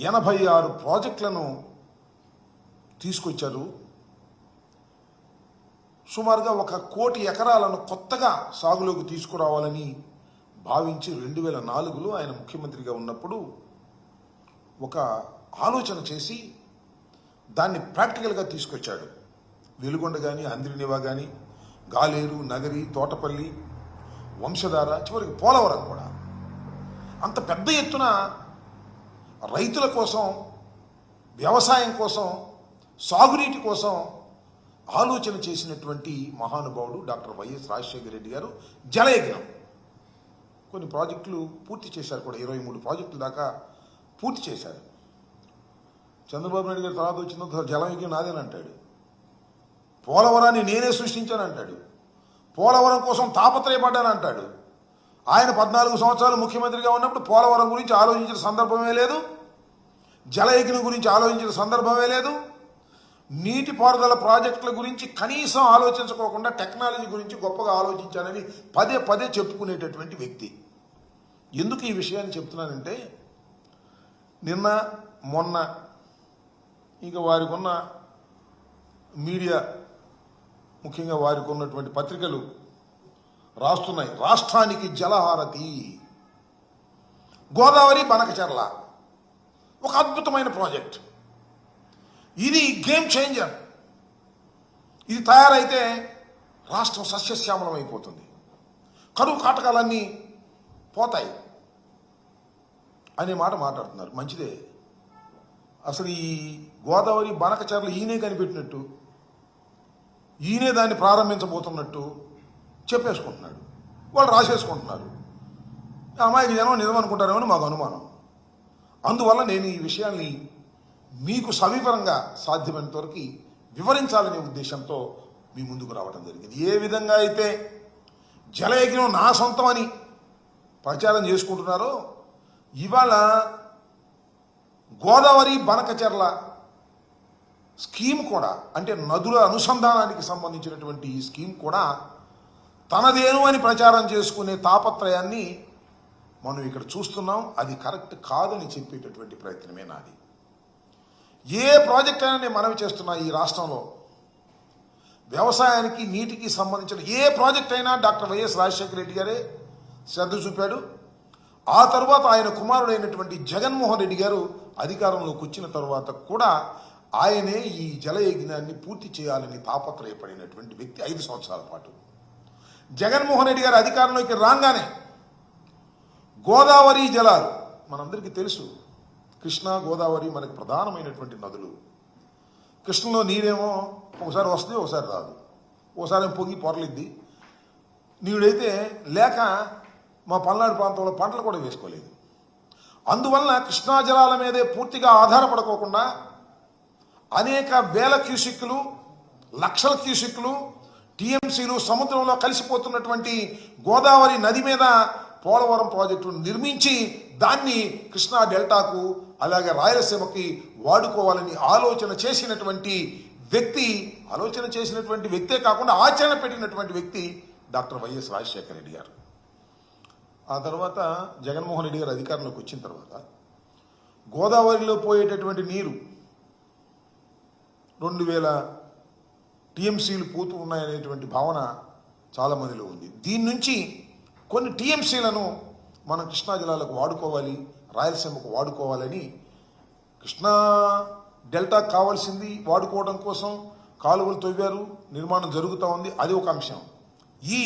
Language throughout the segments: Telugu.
ఎనభై ఆరు ప్రాజెక్టులను తీసుకొచ్చారు. సుమారుగా ఒక కోటి ఎకరాలను కొత్తగా సాగులోకి తీసుకురావాలని భావించి రెండు వేల నాలుగులో ఆయన ముఖ్యమంత్రిగా ఉన్నప్పుడు ఒక ఆలోచన చేసి దాన్ని ప్రాక్టికల్గా తీసుకొచ్చాడు. వెలుగొండ కానీ అంద్రినివా కానీ గాలేరు నగరి తోటపల్లి వంశధార చివరికి పోలవరం కూడా. అంత పెద్ద ఎత్తున రైతుల కోసం వ్యవసాయం కోసం సాగునీటి కోసం ఆలోచన చేసినటువంటి మహానుభావుడు డాక్టర్ వైఎస్ రాజశేఖర రెడ్డి గారు జలయజ్ఞం. కొన్ని ప్రాజెక్టులు పూర్తి చేశారు కూడా ఇరవై మూడు ప్రాజెక్టుల దాకా పూర్తి చేశారు. చంద్రబాబు నాయుడు గారి తర్వాత వచ్చిన జలయజ్ఞం నాదేనంటాడు పోలవరాన్ని నేనే సృష్టించాను అంటాడు. పోలవరం కోసం తాపత్రయపడ్డానంటాడు అంటాడు. ఆయన పద్నాలుగు సంవత్సరాలు ముఖ్యమంత్రిగా ఉన్నప్పుడు పోలవరం గురించి ఆలోచించిన సందర్భమే లేదు. జలయజ్ఞం గురించి ఆలోచించిన సందర్భమే లేదు. నీటిపారుదల ప్రాజెక్టుల గురించి కనీసం ఆలోచించుకోకుండా టెక్నాలజీ గురించి గొప్పగా ఆలోచించానని పదే పదే చెప్పుకునేటటువంటి వ్యక్తి. ఎందుకు ఈ విషయాన్ని చెప్తున్నానంటే నిన్న మొన్న ఇంకా వారికి ఉన్న మీడియా ముఖ్యంగా వారికి ఉన్నటువంటి పత్రికలు రాస్తున్నాయి. రాష్ట్రానికి జలహారతి. గోదావరి బనకచర్ల. ఒక అద్భుతమైన ప్రాజెక్ట్. ఇది గేమ్ చేంజర్. ఇది తయారైతే రాష్ట్రం సస్యశ్యామలం అయిపోతుంది. కరువు కాటకాలన్నీ పోతాయి. అనే మాట మాట్లాడుతున్నారు. మంచిదే. అసలు ఈ గోదావరి బనకచర్లు ఈయనే కనిపెట్టినట్టు ఈయనే దాన్ని ప్రారంభించబోతున్నట్టు చెప్పేసుకుంటున్నాడు. వాళ్ళు రాసేసుకుంటున్నారు. అమాయక జనం నిజం మాకు అనుమానం. అందువల్ల నేను ఈ విషయాన్ని మీకు సమీపంగా సాధ్యమైనంత వరకు వివరించాలనే ఉద్దేశంతో మీ ముందుకు రావడం జరిగింది. ఏ విధంగా అయితే జలయజ్ఞం నా సొంతమని ప్రచారం చేసుకుంటున్నారో ఇవాళ గోదావరి బనకచెర్ల స్కీమ్ కూడా అంటే నదుల అనుసంధానానికి సంబంధించినటువంటి ఈ స్కీమ్ కూడా తనదేను అని ప్రచారం చేసుకునే తాపత్రయాన్ని మనం ఇక్కడ చూస్తున్నాం. అది కరెక్ట్ కాదని చెప్పేటటువంటి ప్రయత్నమే నాది. ఏ ప్రాజెక్ట్ అయినా నేను మనవి చేస్తున్నా ఈ రాష్ట్రంలో. వ్యవసాయానికి నీటికి సంబంధించిన ఏ ప్రాజెక్ట్ అయినా డాక్టర్ వైఎస్ రాజశేఖర రెడ్డి గారే శ్రద్ధ చూపాడు. ఆ తర్వాత ఆయన కుమారుడైనటువంటి జగన్మోహన్ రెడ్డి గారు అధికారంలోకి వచ్చిన తర్వాత కూడా ఆయనే ఈ జలయజ్ఞాన్ని పూర్తి చేయాలని తాపత్రయపడినటువంటి వ్యక్తి ఐదు సంవత్సరాల పాటు. జగన్మోహన్ రెడ్డి గారు అధికారంలోకి రాగానే గోదావరి జలాలు మనందరికీ తెలుసు కృష్ణా గోదావరి మనకి ప్రధానమైనటువంటి నదులు. కృష్ణలో నీరేమో ఒకసారి వస్తుంది ఒకసారి రాదు. ఒకసారి పొంగి పొరలిద్ది. నీడైతే లేక మా పల్నాడు ప్రాంతంలో పంటలు కూడా వేసుకోలేదు. అందువలన కృష్ణా జలాల మీదే పూర్తిగా ఆధారపడుకోకుండా అనేక వేల క్యూసిక్లు లక్షల క్యూసిక్లు టీఎంసీలు సముద్రంలో కలిసిపోతున్నటువంటి గోదావరి నది మీద పోలవరం ప్రాజెక్టును నిర్మించి దాన్ని కృష్ణా డెల్టాకు అలాగే రాయలసీమకి వాడుకోవాలని ఆలోచన చేసినటువంటి వ్యక్తి ఆలోచన చేసినటువంటి వ్యక్తే కాకుండా ఆచరణ పెట్టినటువంటి వ్యక్తి డాక్టర్ వైఎస్ రాజశేఖర రెడ్డి గారు. ఆ తర్వాత జగన్మోహన్ రెడ్డి గారు అధికారంలోకి వచ్చిన తర్వాత గోదావరిలో పోయేటటువంటి నీరు రెండు వేల టీఎంసీలు పోతూ ఉన్నాయనేటువంటి భావన చాలామందిలో ఉంది. దీని నుంచి కొన్ని టీఎంసీలను మనం కృష్ణా జిల్లాలకు వాడుకోవాలి రాయలసీమకు వాడుకోవాలని కృష్ణా డెల్టా కావాల్సింది వాడుకోవడం కోసం కాలువలు తవ్వారు నిర్మాణం జరుగుతూ ఉంది. అది ఒక అంశం. ఈ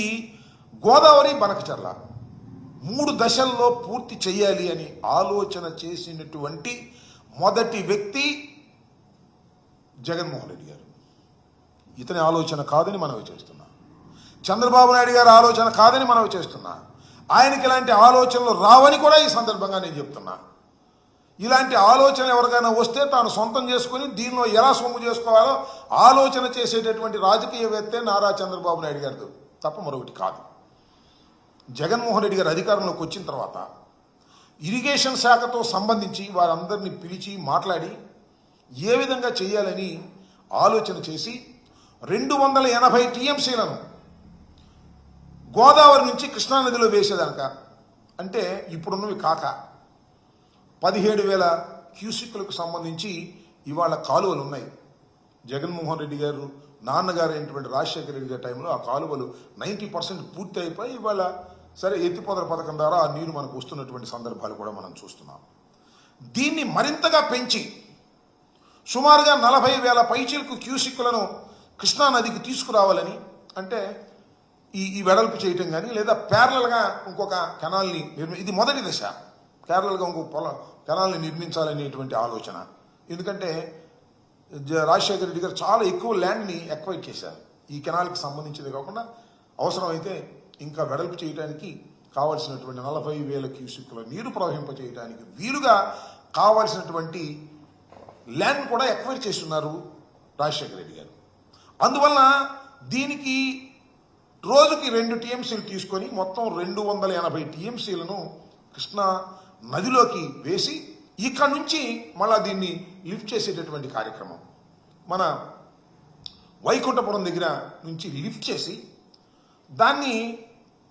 గోదావరి బనకచర్ల మూడు దశల్లో పూర్తి చేయాలి అని ఆలోచన చేసినటువంటి మొదటి వ్యక్తి జగన్మోహన్ రెడ్డి గారు. ఇతని ఆలోచన కాదని మనవి చేస్తున్నా. చంద్రబాబు నాయుడు గారి ఆలోచన కాదని మనవి చేస్తున్నా. ఆయనకి ఇలాంటి ఆలోచనలు రావని కూడా ఈ సందర్భంగా నేను చెప్తున్నా. ఇలాంటి ఆలోచన ఎవరికైనా వస్తే తాను సొంతం చేసుకుని దీనిలో ఎలా సొమ్ము చేసుకోవాలో ఆలోచన చేసేటటువంటి రాజకీయవేత్తే నారా చంద్రబాబు నాయుడు గారిది తప్ప మరొకటి కాదు. జగన్మోహన్ రెడ్డి గారు అధికారంలోకి వచ్చిన తర్వాత ఇరిగేషన్ శాఖతో సంబంధించి వారందరినీ పిలిచి మాట్లాడి ఏ విధంగా చేయాలని ఆలోచన చేసి రెండు వందల ఎనభై టీఎంసీలను గోదావరి నుంచి కృష్ణానదిలో వేసేదానిక. అంటే ఇప్పుడున్నవి కాక పదిహేడు వేల క్యూసిక్లకు సంబంధించి ఇవాళ కాలువలు ఉన్నాయి జగన్మోహన్ రెడ్డి గారు నాన్నగారు అయినటువంటి రాజశేఖర రెడ్డి గారి టైంలో ఆ కాలువలు నైంటీ పర్సెంట్ పూర్తి అయిపోయి ఇవాళ సరే ఎత్తిపోతల పథకం ద్వారా ఆ నీరు మనకు వస్తున్నటువంటి సందర్భాలు కూడా మనం చూస్తున్నాం. దీన్ని మరింతగా పెంచి సుమారుగా నలభై వేల పైచీలకు క్యూసిక్కులను కృష్ణానదికి తీసుకురావాలని అంటే ఈ ఈ వెడల్పు చేయటం కానీ లేదా ప్యారలల్గా ఇంకొక కెనాల్ని నిర్మి ఇది మొదటి దశ. ప్యారలల్గా ఇంకొక పొల కెనాల్ని నిర్మించాలనేటువంటి ఆలోచన. ఎందుకంటే రాజశేఖర రెడ్డి గారు చాలా ఎక్కువ ల్యాండ్ని ఎక్వైట్ చేశారు. ఈ కెనాల్కి సంబంధించింది కాకుండా అవసరమైతే ఇంకా వెడల్పు చేయడానికి కావాల్సినటువంటి నలభై వేల క్యూసిక్కుల నీరు ప్రవహింప చేయడానికి వీలుగా కావాల్సినటువంటి ల్యాండ్ కూడా ఎక్వైర్ చేస్తున్నారు రాజశేఖర రెడ్డి గారు. అందువల్ల దీనికి రోజుకి రెండు టీఎంసీలు తీసుకొని మొత్తం రెండు వందల ఎనభై టీఎంసీలను కృష్ణా నదిలోకి వేసి ఇక్కడ నుంచి మళ్ళా దీన్ని లిఫ్ట్ చేసేటటువంటి కార్యక్రమం. మన వైకుంఠపురం దగ్గర నుంచి లిఫ్ట్ చేసి దాన్ని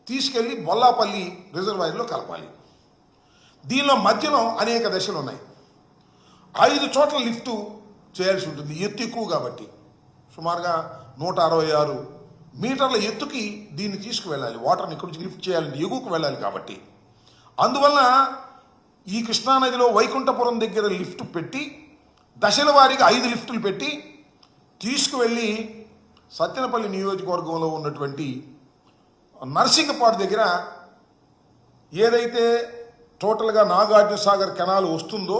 తీసుకెళ్ళి బొల్లాపల్లి రిజర్వాయర్లో కలపాలి. దీనిలో మధ్యలో అనేక దశలు ఉన్నాయి ఐదు చోట్ల లిఫ్ట్ చేయాల్సి ఉంటుంది. ఎత్తు ఎక్కువ కాబట్టి. సుమారుగా నూట అరవై ఆరు మీటర్ల ఎత్తుకి దీన్ని తీసుకువెళ్ళాలి. వాటర్ని ఇక్కడి నుంచి లిఫ్ట్ చేయాలంటే ఎగువకు వెళ్ళాలి కాబట్టి. అందువల్ల ఈ కృష్ణానదిలో వైకుంఠపురం దగ్గర లిఫ్ట్ పెట్టి దశల వారీగా ఐదు లిఫ్టులు పెట్టి తీసుకువెళ్ళి సత్యనపల్లి నియోజకవర్గంలో ఉన్నటువంటి నర్సింగపాడు దగ్గర ఏదైతే టోటల్గా నాగార్జున సాగర్ కెనాల్ వస్తుందో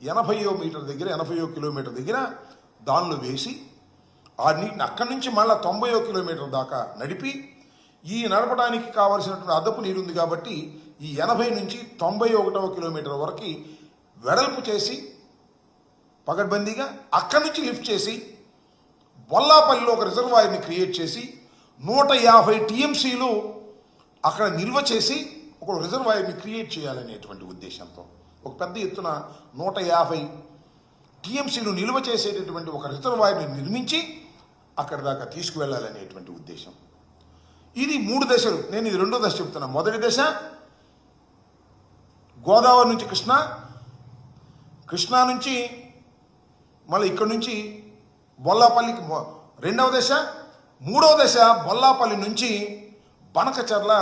ఎనభైయో మీటర్ దగ్గర ఎనభయో కిలోమీటర్ దగ్గర దానిలో వేసి ఆ నీటిని అక్కడి నుంచి మళ్ళీ తొంభైయో కిలోమీటర్ దాకా నడిపి ఈ నడపడానికి కావలసినటువంటి అదపు నీరు ఉంది కాబట్టి ఈ ఎనభై నుంచి తొంభై ఒకటవ కిలోమీటర్ వరకు వెడల్పు చేసి పగడ్బందీగా అక్కడి నుంచి లిఫ్ట్ చేసి బొల్లాపల్లిలో ఒక రిజర్వాయర్ని క్రియేట్ చేసి నూట యాభై టీఎంసీలు అక్కడ నిల్వ చేసి ఒక రిజర్వాయర్ని క్రియేట్ చేయాలనేటువంటి ఉద్దేశంతో ఒక పెద్ద ఎత్తున నూట యాభై టీఎంసీలు నిల్వ చేసేటటువంటి ఒక రిజర్వాయర్ని నిర్మించి అక్కడి దాకా తీసుకువెళ్ళాలనేటువంటి ఉద్దేశం. ఇది మూడు దశలు. నేను ఇది రెండో దశ చెప్తున్నా. మొదటి దశ గోదావరి నుంచి కృష్ణ కృష్ణా నుంచి మళ్ళీ ఇక్కడి నుంచి బొల్లాపల్లికి రెండవ దశ మూడవ దశ బొల్లాపల్లి నుంచి బనకచర్ల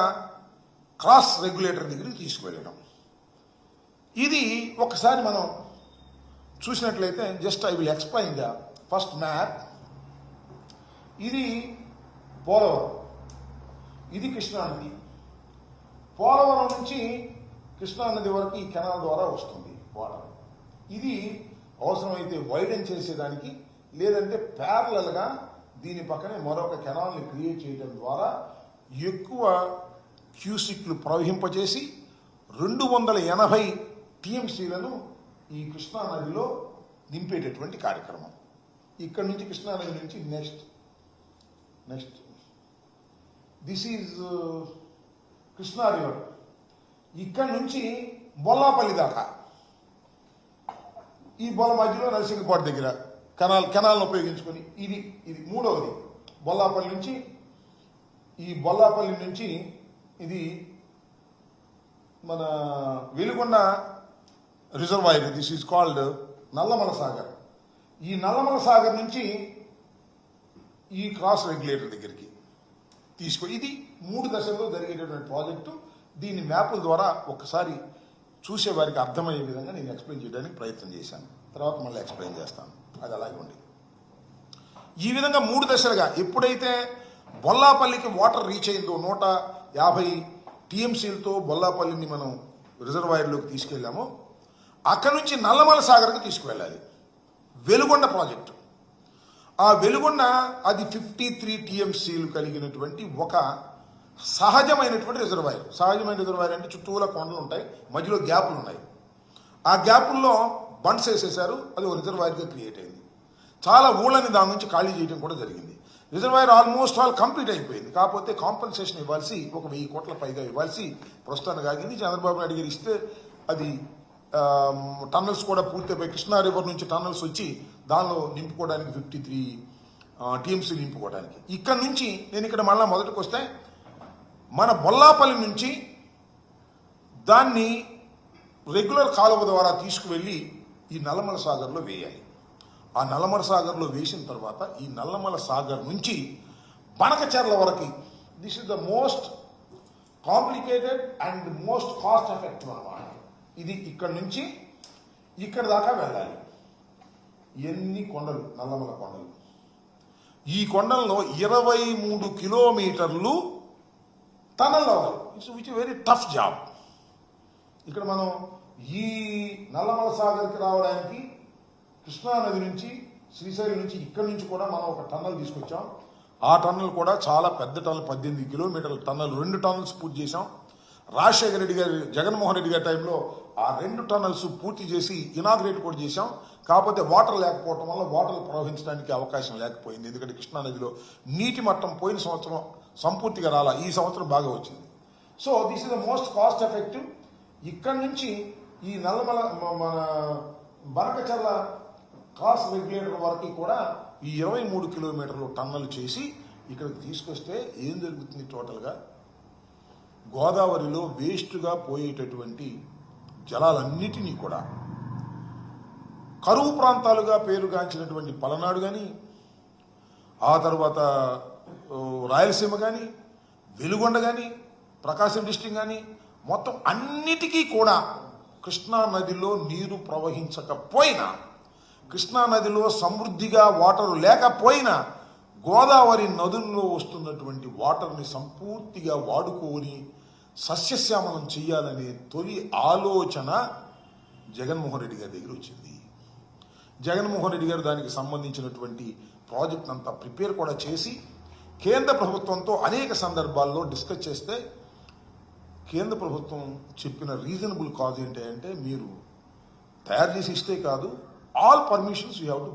క్రాస్ రెగ్యులేటర్ దగ్గరికి తీసుకువెళ్ళడం. ఇది ఒకసారి మనం చూసినట్లయితే just I will explain the first map ఇది పోలవరం. ఇది కృష్ణానది పోలవరం నుంచి కృష్ణానది వరకు ఈ కెనాల్ ద్వారా వస్తుంది వాటర్. ఇది అవసరమైతే వైడెన్ చేసేదానికి లేదంటే ప్యారలల్గా దీని పక్కనే మరొక కెనాల్ని క్రియేట్ చేయడం ద్వారా ఎక్కువ క్యూసిక్లు ప్రవహింపజేసి రెండు వందల ఎనభై టీఎంసీలను ఈ కృష్ణానదిలో నింపేటటువంటి కార్యక్రమం. ఇక్కడి నుంచి కృష్ణానది నుంచి next next this is Krishna river ఇక్కడ నుంచి బొల్లాపల్లి దాకా. ఈ బొల్ల మధ్యలో నరసింగపాడు దగ్గర కెనాల్ కెనాల్ని ఉపయోగించుకొని ఇది ఇది మూడవది. బొల్లాపల్లి నుంచి ఈ బొల్లాపల్లి నుంచి ఇది మన Veligonda reservoir this is called Nallamala Sagar. ఈ నల్లమల సాగర్ నుంచి ఈ క్రాస్ రెగ్యులేటర్ దగ్గరికి తీసుకో. ఇది మూడు దశల్లో జరిగేటటువంటి ప్రాజెక్టు. దీని మ్యాప్ల ద్వారా ఒకసారి చూసే వారికి అర్థమయ్యే విధంగా నేను ఎక్స్ప్లెయిన్ చేయడానికి ప్రయత్నం చేశాను. తర్వాత మళ్ళీ ఎక్స్ప్లెయిన్ చేస్తాను. అది అలాగే ఉంది ఈ విధంగా మూడు దశలుగా ఎప్పుడైతే బొల్లాపల్లికి వాటర్ రీచ్ అయిందో నూట యాభై టీఎంసీలతో బొల్లాపల్లిని మనం రిజర్వాయర్లోకి తీసుకెళ్ళామో అక్కడి నుంచి నల్లమల సాగర్కి తీసుకువెళ్ళాలి. వెలుగొండ ప్రాజెక్టు. ఆ వెలుగున్న అది ఫిఫ్టీ త్రీ టీఎంసీలు కలిగినటువంటి ఒక సహజమైనటువంటి రిజర్వాయర్. సహజమైన రిజర్వాయర్ అంటే చుట్టూలా కొండలు ఉంటాయి మధ్యలో గ్యాపులు ఉన్నాయి. ఆ గ్యాపుల్లో బండ్స్ వేసేసారు అది ఒక రిజర్వాయర్గా క్రియేట్ అయింది. చాలా ఊళ్ళని దాని నుంచి ఖాళీ చేయడం కూడా జరిగింది. రిజర్వాయర్ ఆల్మోస్ట్ ఆల్ కంప్లీట్ అయిపోయింది. కాకపోతే కాంపెన్సేషన్ ఇవ్వాల్సి ఒక వెయ్యి కోట్ల పైగా ఇవ్వాల్సి ప్రస్తుతానికి ఆగింది. చంద్రబాబు నాయుడు గారు ఇస్తే అది టన్నల్స్ కూడా పూర్తయిపోయి కృష్ణా రివర్ నుంచి టన్నల్స్ వచ్చి దానిలో నింపుకోవడానికి ఫిఫ్టీ త్రీ టీఎంసీ నింపుకోవడానికి. ఇక్కడ నుంచి నేను ఇక్కడ మళ్ళీ మొదటికి వస్తే మన బొల్లాపల్లి నుంచి దాన్ని రెగ్యులర్ కాలువ ద్వారా తీసుకువెళ్ళి ఈ నల్లమల సాగర్లో వేయాలి. ఆ నల్లమల సాగర్లో వేసిన తర్వాత ఈ నల్లమల సాగర్ నుంచి బనకచెర్ల వరకు this is the most complicated and most cost effective అనమాట. ఇది ఇక్కడ నుంచి ఇక్కడ దాకా వెళ్ళాలి. ఎన్ని కొండలు? నల్లమల కొండలు. ఈ కొండల్లో ఇరవై మూడు కిలోమీటర్లు తనలో it's which very tough job ఇక్కడ మనం ఈ నల్లమల సాగర్కి రావడానికి కృష్ణానది నుంచి శ్రీశైలం నుంచి ఇక్కడి నుంచి కూడా మనం ఒక టన్నల్ తీసుకొచ్చాం. ఆ టన్నల్ కూడా చాలా పెద్ద టన్నల్ పద్దెనిమిది కిలోమీటర్ల టన్నల్ రెండు టన్నల్స్ పూర్తి చేశాం. రాజశేఖర రెడ్డి గారి జగన్మోహన్ రెడ్డి గారి టైంలో ఆ రెండు టన్నల్స్ పూర్తి చేసి ఇనాగ్రేట్ కూడా చేశాం. కాకపోతే వాటర్ లేకపోవడం వల్ల వాటర్ ప్రవహించడానికి అవకాశం లేకపోయింది. ఎందుకంటే కృష్ణా నదిలో నీటి మట్టం పోయిన సంవత్సరం సంపూర్తిగా రాలా. ఈ సంవత్సరం బాగా వచ్చింది. So this is the most cost effective ఇక్కడ నుంచి ఈ నల్లమల మన బనకచర్ల కాస్ట్ రెగ్యులేటర్ వరకు కూడా ఈ ఇరవై మూడు కిలోమీటర్లు టన్నలు చేసి ఇక్కడికి తీసుకొస్తే ఏం జరుగుతుంది టోటల్గా? గోదావరిలో వేస్ట్గా పోయేటటువంటి జలాలన్నిటినీ కూడా కరువు ప్రాంతాలుగా పేరుగాంచినటువంటి పలనాడు కానీ ఆ తర్వాత రాయలసీమ కానీ వెలుగొండ కానీ ప్రకాశం డిస్టిక్ కానీ మొత్తం అన్నిటికీ కూడా కృష్ణా నదిలో నీరు ప్రవహించకపోయినా కృష్ణా నదిలో సమృద్ధిగా వాటర్ లేకపోయినా గోదావరి నదుల్లో వస్తున్నటువంటి వాటర్ని సంపూర్తిగా వాడుకొని సస్యశ్యామలం చేయాలనే తొలి ఆలోచన జగన్మోహన్ రెడ్డి గారి దగ్గర వచ్చింది. జగన్మోహన్ రెడ్డి గారు దానికి సంబంధించినటువంటి ప్రాజెక్ట్ అంతా ప్రిపేర్ కూడా చేసి కేంద్ర ప్రభుత్వంతో అనేక సందర్భాల్లో డిస్కస్ చేస్తే కేంద్ర ప్రభుత్వం చెప్పిన రీజనబుల్ కాజ్ ఏంటి అంటే మీరు తయారు చేసి ఇస్తే కాదు all permissions you have to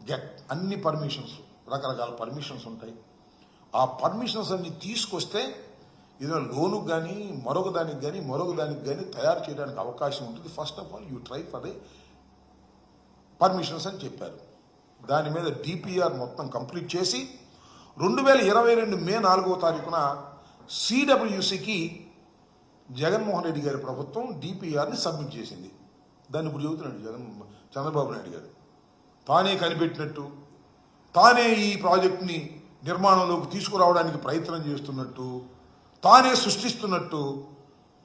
get అన్ని పర్మిషన్స్ రకరకాల పర్మిషన్స్ ఉంటాయి. ఆ పర్మిషన్స్ అన్ని తీసుకొస్తే ఏదైనా లోనుకు కానీ మరొక దానికి కానీ మరొక దానికి కానీ తయారు చేయడానికి అవకాశం ఉంటుంది. First of all you try for a permissions అని చెప్పారు. దాని మీద డిపిఆర్ మొత్తం కంప్లీట్ చేసి రెండు వేల ఇరవై రెండు మే నాలుగవ తారీఖున సిడబ్ల్యూసికి జగన్మోహన్ రెడ్డి గారి ప్రభుత్వం డిపిఆర్ని సబ్మిట్ చేసింది. దాన్ని ఇప్పుడు చెబుతున్నాడు జగన్ చంద్రబాబు నాయుడు గారు. తానే కనిపెట్టినట్టు తానే ఈ ప్రాజెక్ట్ని నిర్మాణంలోకి తీసుకురావడానికి ప్రయత్నం చేస్తున్నట్టు తానే సృష్టిస్తున్నట్టు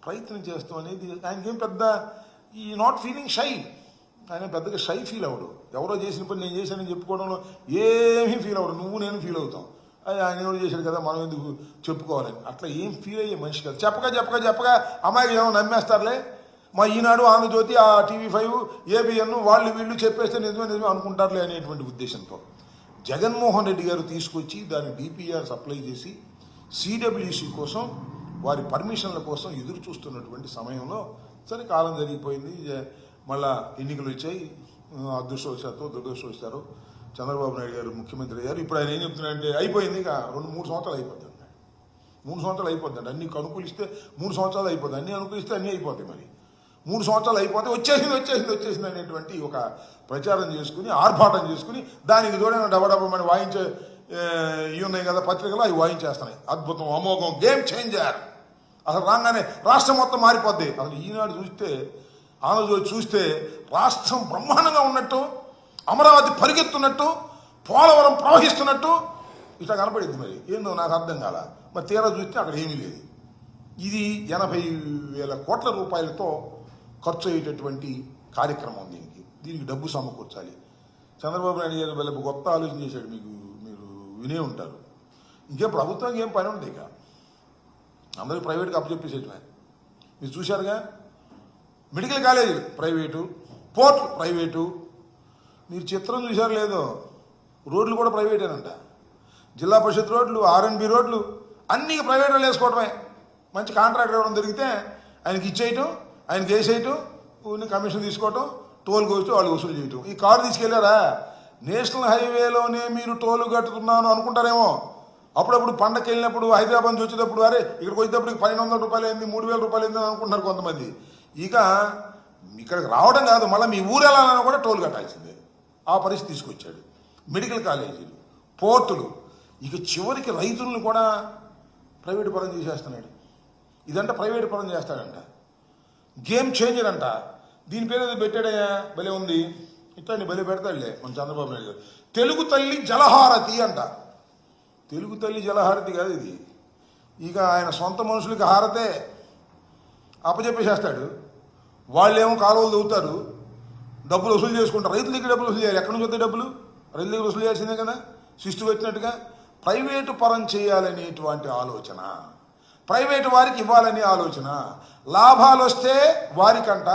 ప్రయత్నం చేస్తాం అనేది ఆయనకేం పెద్ద ఈ నాట్ ఫీలింగ్ షై ఆయన పెద్దగా షై ఫీల్ అవడు ఎవరో చేసిన పని నేను చేశానని చెప్పుకోవడంలో ఏమీ ఫీల్ అవడు నువ్వు నేను ఫీల్ అవుతాం. అది ఆయన ఎవరు చేశాడు కదా మనం ఎందుకు చెప్పుకోవాలని. అట్లా ఏం ఫీల్ అయ్యే మనిషి కాదు. చెప్పగా చెప్పగా చెప్పగా అమ్మాయికి ఏమో నమ్మేస్తారులే? మా ఈనాడు ఆంధ్రజ్యోతి ఆ టీవీ ఫైవ్ ఏబిఎన్ వాళ్ళు వీళ్ళు చెప్పేస్తే నిజమే నిజమే అనుకుంటారులే అనేటువంటి ఉద్దేశంతో. జగన్మోహన్ రెడ్డి గారు తీసుకొచ్చి దాన్ని డిపిఆర్ సప్లై చేసి సిడబ్ల్యూసి కోసం వారి పర్మిషన్ల కోసం ఎదురు చూస్తున్నటువంటి సమయంలో సరే కాలం జరిగిపోయింది. మళ్ళా ఎన్నికలు వచ్చాయి. ఆ, అదృష్టవశాత్తు దురదృష్టవశారు చంద్రబాబు నాయుడు గారు ముఖ్యమంత్రి అయ్యారు. ఇప్పుడు ఆయన ఏం చెప్తున్నారంటే అయిపోయింది ఇక. రెండు మూడు సంవత్సరాలు అయిపోతుంది మూడు సంవత్సరాలు అయిపోతుంది అన్ని అనుకూలిస్తే మూడు సంవత్సరాలు అయిపోతుంది. అన్ని అనుకూలిస్తే అన్నీ అయిపోతాయి మరి. మూడు సంవత్సరాలు అయిపోతే వచ్చేసింది వచ్చేసింది వచ్చేసింది అనేటువంటి ఒక ప్రచారం చేసుకుని ఆర్భాటం చేసుకుని దానికి తోడైన డబడబమని వాయించే ఇవి ఉన్నాయి కదా పత్రికలు అవి వాయించేస్తున్నాయి. అద్భుతం అమోఘం గేమ్ చేంజర్ అసలు రాగానే రాష్ట్రం మొత్తం మారిపోద్ది. అసలు ఈనాడు చూస్తే ఆంధ్రజ్యోతి చూస్తే రాష్ట్రం బ్రహ్మాండంగా ఉన్నట్టు అమరావతి పరిగెత్తున్నట్టు పోలవరం ప్రవహిస్తున్నట్టు ఇట్లా కనపడింది మరి. ఏందో నాకు అర్థం కాల. మరి తీరా చూస్తే అక్కడ ఏమీ లేదు. ఇది ఎనభై వేల కోట్ల రూపాయలతో ఖర్చు అయ్యేటటువంటి కార్యక్రమం దీనికి. దీనికి డబ్బు సమకూర్చాలి. చంద్రబాబు నాయుడు గారు వెళ్ళి గొప్ప ఆలోచన చేశాడు మీకు మీరు వినే ఉంటారు. ఇంకేం ప్రభుత్వానికి ఏం పని ఉంది ఇక. అందరూ ప్రైవేట్గా అప్పచెప్పేసేటమే మీరు చూశారుగా? మెడికల్ కాలేజీలు ప్రైవేటు పోర్ట్లు ప్రైవేటు. మీరు చిత్రం చూశారు లేదో రోడ్లు కూడా ప్రైవేటేనంట జిల్లా పరిషత్ రోడ్లు ఆర్ఎన్బి రోడ్లు అన్నీ ప్రైవేట్ వాళ్ళు వేసుకోవడమే మంచి కాంట్రాక్టర్ ఇవ్వడం దొరికితే ఆయనకి ఇచ్చేయటం ఆయనకి వేసేయటం ఊరిని కమిషన్ తీసుకోవటం టోల్ కోస్తే వాళ్ళు వసూలు చేయటం. ఈ కారు తీసుకెళ్ళారా? నేషనల్ హైవేలోనే మీరు టోల్ కట్టుతున్నాను అనుకుంటారేమో. అప్పుడప్పుడు పండగకి వెళ్ళినప్పుడు హైదరాబాద్ నుంచి వచ్చేటప్పుడు అరే ఇక్కడికి వచ్చేటప్పుడు పన్నెండు వందల రూపాయలు అయింది మూడు వేల రూపాయలు అయింది అనుకుంటున్నారు కొంతమంది. ఇక ఇక్కడికి రావడం కాదు మళ్ళీ మీ ఊరు వెళ్ళాలన్నా కూడా టోల్ కట్టాల్సిందే. ఆ పరిస్థితి తీసుకొచ్చాడు. మెడికల్ కాలేజీలు పోర్టులు ఇక చివరికి రైతులను కూడా ప్రైవేట్ పరం చేసేస్తున్నాడు. ఇదంటే ప్రైవేట్ పరం చేస్తాడంట. గేమ్ చేంజర్ అంట. దీని పేరు ఏదో పెట్టాడయ్యా? భలే ఉంది. ఇట్లాంటి భలే పెడతాడులే మన చంద్రబాబు నాయుడు గారు. తెలుగు తల్లి జలహారతి అంట. తెలుగు తల్లి జలహారతి కాదు ఇది. ఇక ఆయన సొంత మనుషులకి హారతే. అప్పచెప్పేసేస్తాడు వాళ్ళేమో కాలువలు దవ్వుతారు డబ్బులు వసూలు చేసుకుంటారు. రైతుల దగ్గర డబ్బులు వసూలు చేయాలి. ఎక్కడి నుంచి వస్తాయి డబ్బులు? రైతుల దగ్గర వసూలు చేయాల్సిందే కదా. శిస్తు పెట్టినట్టుగా ప్రైవేటు పరం చేయాలనేటువంటి ఆలోచన. ప్రైవేటు వారికి ఇవ్వాలనే ఆలోచన. లాభాలు వస్తే వారికంట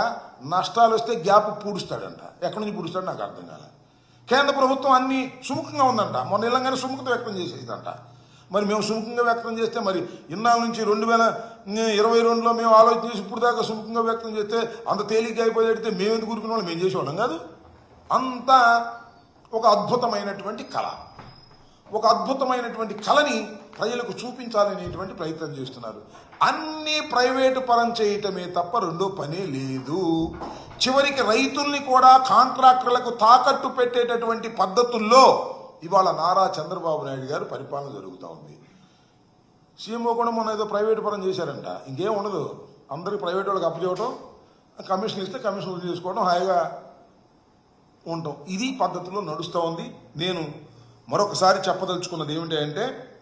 నష్టాలు వస్తే గ్యాప్ పూడుస్తాడంట. ఎక్కడి నుంచి పూడుస్తాడు నాకు అర్థం కాలే. కేంద్ర ప్రభుత్వం అన్ని సుముఖంగా ఉందంట. మొన్న ఇళ్ళంగానే సుముఖత వ్యక్తం చేసేదంట మరి మేము సుముఖంగా వ్యక్తం చేస్తే మరి ఇన్నాళ్ళ నుంచి రెండు వేల ఇరవై రెండులో మేము ఆలోచన చేసి ఇప్పుడు దాకా సుముఖంగా వ్యక్తం చేస్తే అంత తేలిగ్గా అయిపోయేడితే మేము ఎందుకు ఊరుకునే వాళ్ళు మేము చేసేవాళ్ళం కాదు. అంత ఒక అద్భుతమైనటువంటి కళ. ఒక అద్భుతమైనటువంటి కళని ప్రజలకు చూపించాలనేటువంటి ప్రయత్నం చేస్తున్నారు. అన్ని ప్రైవేటు పరం చేయటమే తప్ప రెండో పనే లేదు. చివరికి రైతుల్ని కూడా కాంట్రాక్టర్లకు తాకట్టు పెట్టేటటువంటి పద్ధతుల్లో ఇవాళ నారా చంద్రబాబు నాయుడు గారు పరిపాలన జరుగుతూ ఉంది. సీఎంఓ కూడా మొన్న ఏదో ప్రైవేట్ పరం చేశారంట. ఇంకేం ఉండదు. అందరికి ప్రైవేట్ వాళ్ళకి అప్పచేయటం కమిషన్ ఇస్తే కమిషన్ వృద్ధి చేసుకోవడం హాయిగా ఉంటాం. ఇది పద్ధతిలో నడుస్తూ ఉంది. నేను మరొకసారి చెప్పదలుచుకున్నది ఏమిటి అంటే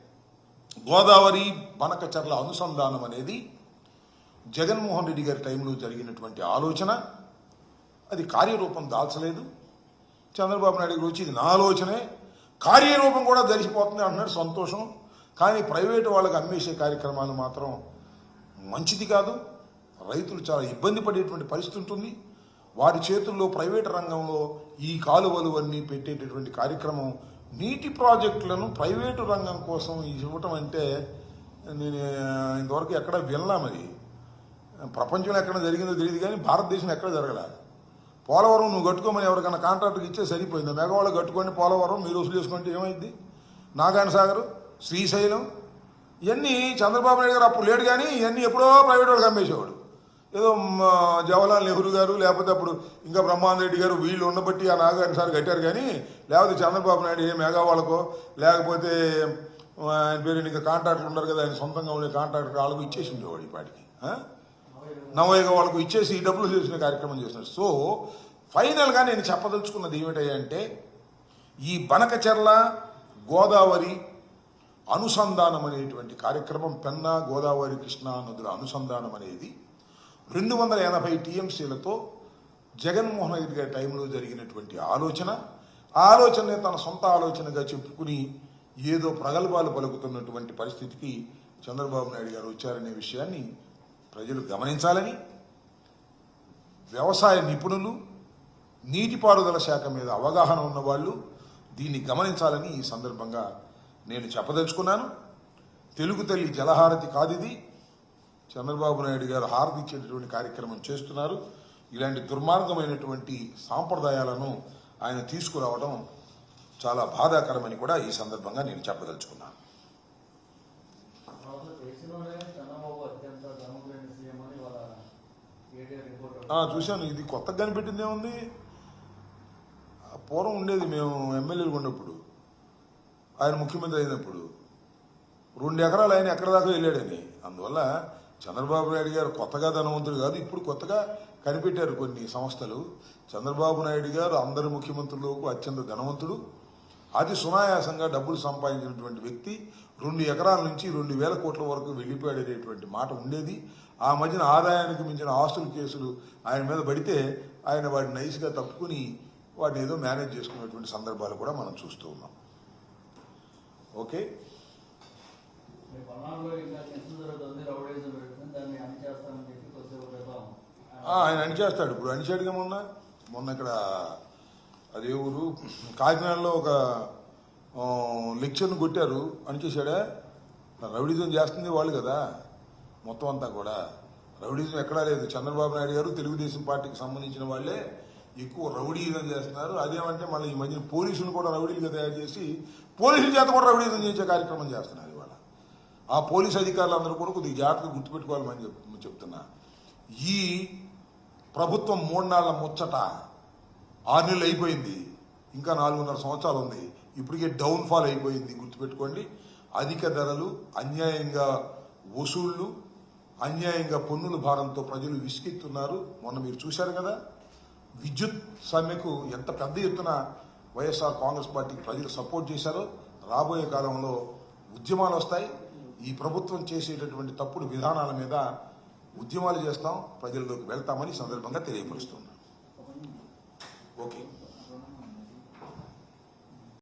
గోదావరి బనకచర్ల అనుసంధానం అనేది జగన్మోహన్ రెడ్డి గారి టైంలో జరిగినటువంటి ఆలోచన. అది కార్యరూపం దాల్చలేదు. చంద్రబాబు నాయుడు గారు వచ్చి ఇది నా ఆలోచనే. కార్యరూపం కూడా జరిగిపోతుంది అంటున్నాడు సంతోషం. కానీ ప్రైవేటు వాళ్ళకి అమ్మేసే కార్యక్రమాలు మాత్రం మంచిది కాదు. రైతులు చాలా ఇబ్బంది పడేటువంటి పరిస్థితి ఉంటుంది. వారి చేతుల్లో ప్రైవేటు రంగంలో ఈ కాలువలు అన్నీ పెట్టేటటువంటి కార్యక్రమం నీటి ప్రాజెక్టులను ప్రైవేటు రంగం కోసం ఇవ్వటం అంటే నేను ఇంతవరకు ఎక్కడ వినలా మరి. ప్రపంచంలో ఎక్కడ జరిగిందో తెలియదు కానీ భారతదేశం ఎక్కడ జరగలేదు పోలవరం నువ్వు కట్టుకోమని ఎవరికైనా కాంట్రాక్ట్కి ఇచ్చే సరిపోయింది? మెగవాళ్ళు కట్టుకొని పోలవరం మీరు వసూలు చేసుకుంటే ఏమైంది? నాగాయణ సాగర్ శ్రీశైలం ఇవన్నీ చంద్రబాబు నాయుడు గారు అప్పుడు లేడు కానీ ఇవన్నీ ఎప్పుడో ప్రైవేట్ వాళ్ళకి అమ్మేసేవాడు ఏదో జవహర్లాల్ నెహ్రూ గారు లేకపోతే అప్పుడు ఇంకా బ్రహ్మానంద రెడ్డి గారు వీళ్ళు ఉండబట్టి ఆ నాగార్జున సార్ కట్టారు కానీ లేకపోతే చంద్రబాబు నాయుడు ఏ మెగా వాళ్ళకో లేకపోతే ఆయన పేరు ఇంకా కాంట్రాక్టర్ ఉన్నారు కదా ఆయన సొంతంగా ఉండే కాంట్రాక్టర్ వాళ్ళకు ఇచ్చేసి ఉండేవాడు ఈ పాటికి నవయోగ వాళ్ళకు ఇచ్చేసి ఈ డబ్బులు చేసిన కార్యక్రమం చేసినారు సో ఫైనల్గా నేను చెప్పదలుచుకున్నది ఏమిటంటే ఈ బనకచెర్ల గోదావరి అనుసంధానం అనేటువంటి కార్యక్రమం పెన్నా గోదావరి కృష్ణా నదుల అనుసంధానం అనేది రెండు వందల ఎనభై టీఎంసీలతో జగన్మోహన్ రెడ్డి గారి టైంలో జరిగినటువంటి ఆలోచన. ఆ తన సొంత ఆలోచనగా చెప్పుకుని ఏదో ప్రగల్భాలు పలుకుతున్నటువంటి పరిస్థితికి చంద్రబాబు నాయుడు గారు వచ్చారనే విషయాన్ని ప్రజలు గమనించాలని వ్యవసాయ నిపుణులు నీటిపారుదల శాఖ మీద అవగాహన ఉన్నవాళ్ళు దీన్ని గమనించాలని ఈ సందర్భంగా నేను చెప్పదలుచుకున్నాను. తెలుగు తల్లి జలహారతి కాదిది. చంద్రబాబు నాయుడు గారు హారతి ఇచ్చేటటువంటి కార్యక్రమం చేస్తున్నారు. ఇలాంటి దుర్మార్గమైనటువంటి సాంప్రదాయాలను ఆయన తీసుకురావడం చాలా బాధాకరమని కూడా ఈ సందర్భంగా నేను చెప్పదలుచుకున్నాను అసలు దేశంలోనే చంద్రబాబు అత్యంత ధనవంతులైన సీఎం అని వాళ్ళ కేటీఆర్ రిపోర్ట్ ఆ, చూశాను. ఇది కొత్తగా కనిపెట్టిందే ఉంది. పూర్వం ఉండేది మేము ఎమ్మెల్యేలు ఉన్నప్పుడు ఆయన ముఖ్యమంత్రి అయినప్పుడు. రెండు ఎకరాలు ఆయన ఎక్కడ దాకా వెళ్ళాడని. అందువల్ల చంద్రబాబు నాయుడు గారు కొత్తగా ధనవంతుడు కాదు ఇప్పుడు కొత్తగా కనిపెట్టారు కొన్ని సంస్థలు. చంద్రబాబు నాయుడు గారు అందరి ముఖ్యమంత్రులకు అత్యంత ధనవంతుడు. అతి సునాయాసంగా డబ్బులు సంపాదించినటువంటి వ్యక్తి. రెండు ఎకరాల నుంచి రెండు వేల కోట్ల వరకు వెళ్ళిపోయాడనేటువంటి మాట ఉండేది. ఆ మధ్యన ఆదాయానికి మించిన ఆస్తుల కేసులు ఆయన మీద పడితే ఆయన వాటిని నైస్గా తప్పుకుని వాటిని ఏదో మేనేజ్ చేసుకునేటువంటి సందర్భాలు కూడా మనం చూస్తూ ఉన్నాం. ఓకే? ఆయన అణిచేస్తాడు ఇప్పుడు అణిచాడుగా మొన్న? మొన్న ఇక్కడ అదే ఊరు కాకినాడలో ఒక లెక్చర్ను కొట్టారు. అణిచేశాడా రౌడిజం చేస్తుంది వాళ్ళు కదా. మొత్తం అంతా కూడా రౌడీజం ఎక్కడా లేదు. చంద్రబాబు నాయుడు గారు తెలుగుదేశం పార్టీకి సంబంధించిన వాళ్ళే ఎక్కువ రౌడీజం చేస్తున్నారు. అదేమంటే మళ్ళీ ఈ మధ్యన పోలీసులు కూడా రౌడీలుగా తయారు చేసి పోలీసుల చేత కూడా రౌడీజం చేసే కార్యక్రమం చేస్తున్నారు ఇవాళ. ఆ పోలీస్ అధికారులందరూ కూడా కొద్దిగా జాగ్రత్తగా గుర్తుపెట్టుకోవాలని చెప్ చెప్తున్నా. ఈ ప్రభుత్వం మూడు నాళ్ళ ముచ్చట ఆరు నెలలు అయిపోయింది. ఇంకా నాలుగున్నర సంవత్సరాలు ఉంది. ఇప్పటికే డౌన్ ఫాల్ అయిపోయింది. గుర్తుపెట్టుకోండి. అధిక ధరలు అన్యాయంగా వసూళ్ళు అన్యాయంగా పన్నుల భారంతో ప్రజలు విసుకెత్తున్నారు మొన్న మీరు చూశారు కదా విద్యుత్ సమ్మెకు ఎంత పెద్ద ఎత్తున వైఎస్ఆర్ కాంగ్రెస్ పార్టీకి ప్రజలు సపోర్ట్ చేశారో రాబోయే కాలంలో ఉద్యమాలు వస్తాయి. ఈ ప్రభుత్వం చేసేటటువంటి తప్పుడు విధానాల మీద ఉద్యమాలు చేస్తాం ప్రజల్లోకి వెళ్తామని సందర్భంగా తెలియపరుస్తున్నాం ఓకే.